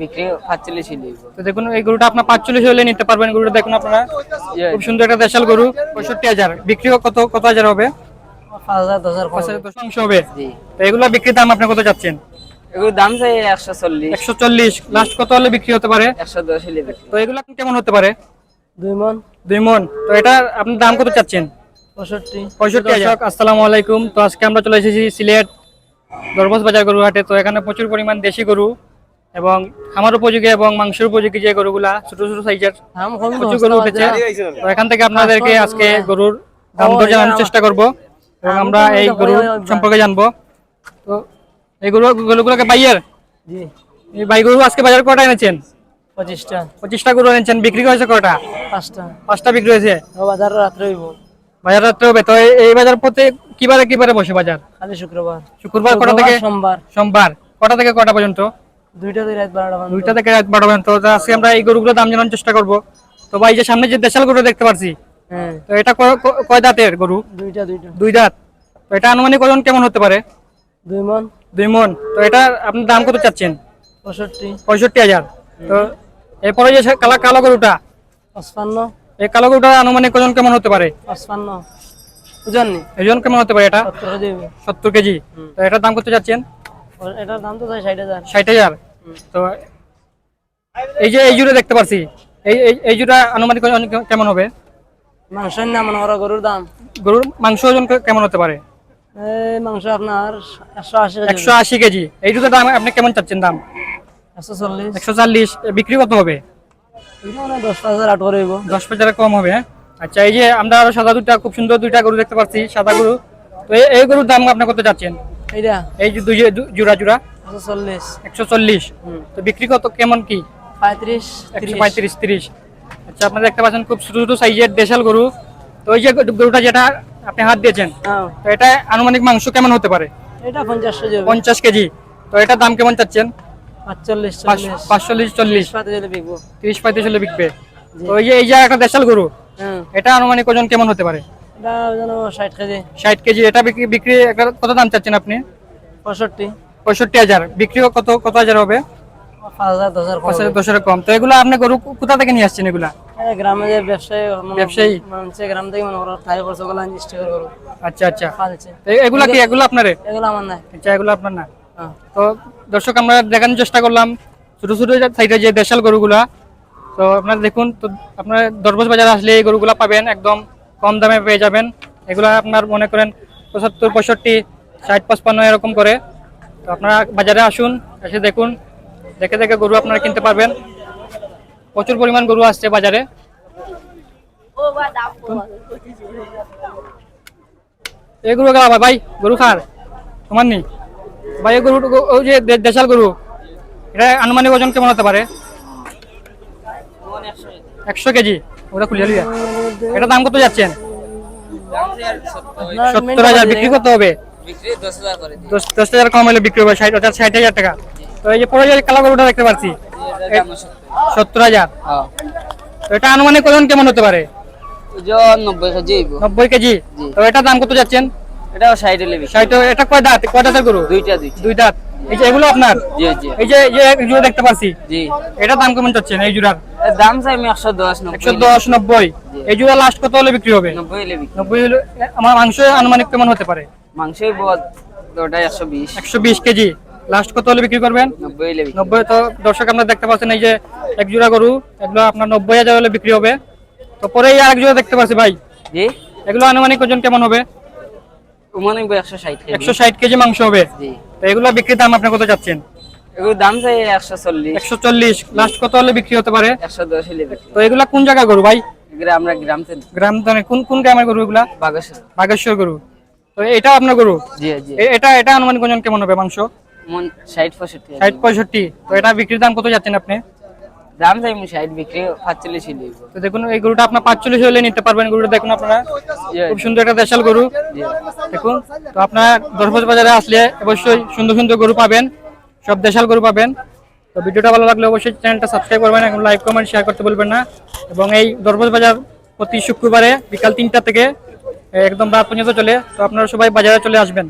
বিক্রি পাঁচচল্লিশ তো দেখুন এই গরুটা আপনার পাঁচচল্লিশ হলে নিতে পারবেন। গরুটা দেখুন আপনারা। খুব সুন্দর একটা দেশাল গরু পঁয়ষট্টি হাজার। বিক্রি কত কত হাজার হবে? তো এগুলো বিক্রির দাম আপনি কত যাচ্ছেন এগুলোর দাম চাই একশো চল্লিশ। একশো চল্লিশ। লাস্ট কত হলে বিক্রি হতে পারে? একশো দশ হলে তো এগুলো কেমন হতে পারে? দুই মন। দুই মন। তো এটা আপনার দাম কত চাচ্ছেন? পঁয়ষট্টি। পঁয়ষট্টি হাজার। আসসালামু আলাইকুম। তো আজকে আমরা চলে এসেছি সিলেট দরবাজ বাজার গরু হাটে তো এখানে প্রচুর পরিমাণ দেশি গরু এবং খামার উপযোগী এবং মাংসের উপযোগী যে গরুগুলা ছোট ছোট সাইজের প্রচুর গরু উঠেছে। তো এখান থেকে আপনাদেরকে আজকে গরুর দাম দর জানানোর চেষ্টা করব এবং আমরা এই গরু সম্পর্কে জানব। তো এই গরু গরুগুলোকে বাইয়ের? এই বাই গরু আজকে বাজার কটা এনেছেন? পঁচিশটা। পঁচিশটা গরু এনেছেন। বিক্রি হয়েছে কটা? পাঁচটা। পাঁচটা বিক্রি হয়েছে? বাজার রাত্রে বাজার রাত্রে হবে। তো এই- বাজার প্রতি কিবারে কিবারে বসে বাজার? খালি শুক্রবার। শুক্রবার কটা থেকে? সোমবার। সোমবার। কটা থেকে কটা পর্যন্ত? দুইটা দুই রাত বারোটা। দুইটা থেকে রাত বারো পর্যন্ত? তো আজকে আমরা এই গরুগুলোর দাম জানার চেষ্টা করব। তো ভাই যে সামনে যে দেশাল গরু দেখতে পাচ্ছি হ্যাঁ। তো এটা কয় দাঁতের গরু? দুইটা দুইটা। দুই দাঁত। তো এটা আনুমানিক ওজন কেমন হতে পারে? দুই মন। দুই মন। তো এটা আপনার দাম কত চাচ্ছেন? পঁয়ষট্টি। পঁয়ষট্টি হাজার। তো এরপরে যে কালা কালো গরুটা পঁচপান্ন। এই কালো গরুটা আনুমানিক ওজন কেমন হতে পারে? পঁচপান্ন। বুঝেন নি ওজন কেমন হতে পারে এটা? সত্তর সত্তর কেজি। তো এটার দাম কত চাচ্ছেন? এটার দাম তো ষাট হাজার। ষাট হাজার? তো এই যে এই জুড়ে দেখতে পাচ্ছি এই এই- জুড়া আনুমানিক কেমন হবে? মাংসের না মনে করো গরুর দাম? গরুর মাংস ওজন কেমন হতে পারে? এই মাংস আপনার একশো আশি একশো আশি কেজি। এই জুতো দাম আপনি কেমন চাচ্ছেন দাম? একশো চল্লিশ। একশো চাল্লিশ। বিক্রি কত হবে? মানে দশ হাজার আট করে দশ হাজার কম হবে হ্যাঁ? আচ্ছা এই যে আমরা আরও সাদা দুটা খুব সুন্দর দুইটা গরু দেখতে পাচ্ছি সাদা গরু। তো এই- এই গরুর দাম আপনি কত চাচ্ছেন? এইটা? এই যে দুই জোড়া জোড়া? চল্লিশ। একশো চল্লিশ। তো বিক্রি কত? কেমন কি? পঁয়ত্রিশ একশো পঁয়ত্রিশ তিরিশ। আচ্ছা আপনারা দেখতে পাচ্ছেন খুব ছোট ছোট সাইজের দেশাল গরু। তো ওই যে গরুটা যেটা আপনি হাত দিয়েছেন হ্যাঁ। তো এটা আনুমানিক মাংস কেমন হতে পারে? এটা পঞ্চাশ যাবে পঞ্চাশ কেজি। তো এটার দাম কেমন চাচ্ছেন? পাঁচচল্লিশ চল্লিশ। তিরিশ পঁয়ত্রিশ হলে বিকবে। তো ওই যে এই যে একটা দেশাল গরু হ্যাঁ। এটা আনুমানিক ওজন কেমন হতে পারে? এটা ষাট কেজি। ষাট কেজি এটা বিক্রি বিক্রি কত দাম চাচ্ছেন আপনি? পঁয়ষট্টি। পঁয়ষট্টি হাজার। বিক্রি কত কত হাজার হবে? পাঁচ হাজার দশ হাজার কম তো এগুলো আপনি গরু কোথা থেকে নিয়ে আসছেন এগুলা? গ্রামে যে ব্যবসায়ী ব্যবসায়ী? মানুষের গ্রাম থেকে মনে করো তাই করছে ওগুলো আনিস করো আচ্ছা আচ্ছা। এগুলা কি এগুলো আপনারে? এগুলো আমার নাই। আচ্ছা এগুলো আপনার না। হ্যাঁ। তো দর্শক আমরা দেখানোর চেষ্টা করলাম ছোট ছোট সাইডে যে দেশাল গরুগুলা। তো আপনারা দেখুন তো আপনারা দরবজ বাজারে আসলে এই গরুগুলা পাবেন একদম কম দামে পেয়ে যাবেন। এগুলো আপনার মনে করেন পঁচাত্তর, পঁয়ষট্টি, ষাট, পঁচপান্ন এরকম করে। তো আপনারা বাজারে আসুন, এসে দেখুন। দেখে দেখে গরু আপনারা কিনতে পারবেন। প্রচুর পরিমাণ গরু আসছে বাজারে। এই গরু গেলা ভাই, গরু খার। তোমার নেই। ভাই, এই গরু ওই যে দেশাল গরু, এটা আনুমানিক ওজন কেমন হতে পারে? একশো কেজি। ওটা খুলে লিয়া এটা দাম কত যাচ্ছেন? সত্তর হাজার বিক্রি করতে হবে। দশ হাজার হাজার কম হলে বিক্রি হবে ষাট হাজার ষাট হাজার টাকা। তো এই যে পরে যে কালো গরুটা দেখতে পাচ্ছি। সত্তর। হাজার। হ্যাঁ। এটা আনুমানিক ওজন কেমন হতে পারে? নব্বই কেজি। তো এটা দাম কত যাচ্ছেন? এটাও ষাট হলে ষাট এটা কয় দাঁত? কয় দাঁতের গরু? দুইটা দুইটা। দুই দাঁত। এই যে এগুলো আপনার? এই যে দেখতে পাচ্ছি। এটা দাম কেমন চাচ্ছেন এই জোড়ার? দাম চাই আমি একশো দশ একশো দশ নব্বই। এই জোড়া লাস্ট কত হলে বিক্রি হবে? নব্বই হলে নব্বই হলে আমার মাংস আনুমানিক কেমন হতে পারে? মাংসই বল ওটা একশো বিশ। একশো বিশ কেজি। লাস্ট কত হলে বিক্রি করবেন? নব্বই তো দর্শক আপনারা দেখতে পাচ্ছেন এই যে এক জোড়া গরু এগুলো আপনার নব্বই হাজার হলে বিক্রি হবে। তো পরে এই আরেক জোড়া দেখতে পাচ্ছি ভাই। জি? এগুলো আনুমানিক ওজন কেমন হবে? ওমান একশো ষাট কেজি। একশো ষাট কেজি মাংস হবে। জি। তো এগুলো বিক্রির দাম আপনি কত চাচ্ছেন? এগুলোর দাম চাই একশো চল্লিশ। একশো চল্লিশ। লাস্ট কত হলে বিক্রি হতে পারে? একশো দশ হলে তো এগুলা কোন জায়গা গরু ভাই? আমরা গ্রাম থেকে। গ্রাম মানে কোন কোন গ্রামের গরু এগুলা? বাগেশ্বর বাগেশ্বর গরু। তো এটা আপনার গরু? জি জি। এটা এটা আনুমানিক ওজন কেমন হবে মাংস? মন ষাট পঁয়ষট্টি ষাট পঁয়ষট্টি। তো এটা বিক্রির দাম কত যাচ্ছেন আপনি? দাম চাই আমি ষাট বিক্রি দিব তো দেখুন এই গরুটা আপনার পাঁচচল্লিশ হলে নিতে পারবেন গরুটা দেখুন আপনারা। খুব সুন্দর একটা দেশাল গরু। দেখুন তো আপনার দরবজ বাজারে আসলে অবশ্যই সুন্দর সুন্দর গরু পাবেন। সব দেশাল গরু পাবেন। তো ভিডিওটা ভালো লাগলে অবশ্যই চ্যানেলটা সাবস্ক্রাইব করবেন, এবং লাইক কমেন্ট শেয়ার করতে বলবেন না। এবং এই দরবজ বাজার প্রতি শুক্রবারে বিকাল তিনটা থেকে একদম রাত পর্যন্ত চলে। তো আপনারা সবাই বাজারে চলে আসবেন।